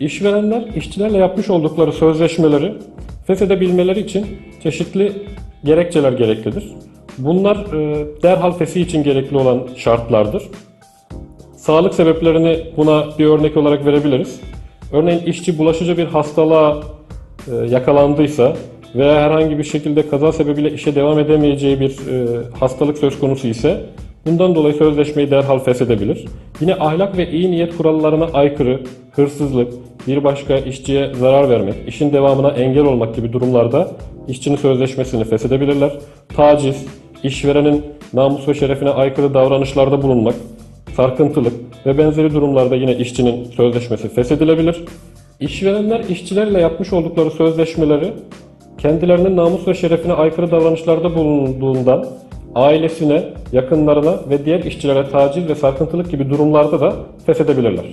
İşverenler işçilerle yapmış oldukları sözleşmeleri feshedebilmeleri için çeşitli gerekçeler gereklidir. Bunlar e, derhal feshi için gerekli olan şartlardır. Sağlık sebeplerini buna bir örnek olarak verebiliriz. Örneğin işçi bulaşıcı bir hastalığa e, yakalandıysa veya herhangi bir şekilde kaza sebebiyle işe devam edemeyeceği bir e, hastalık söz konusu ise bundan dolayı sözleşmeyi derhal feshedebilir. Yine ahlak ve iyi niyet kurallarına aykırı, hırsızlık, bir başka işçiye zarar vermek, işin devamına engel olmak gibi durumlarda işçinin sözleşmesini feshedebilirler. Taciz, işverenin namus ve şerefine aykırı davranışlarda bulunmak, sarkıntılık ve benzeri durumlarda yine işçinin sözleşmesi feshedilebilir. İşverenler işçilerle yapmış oldukları sözleşmeleri kendilerinin namus ve şerefine aykırı davranışlarda bulunduğundan ailesine, yakınlarına ve diğer işçilere taciz ve sarkıntılık gibi durumlarda da feshedebilirler.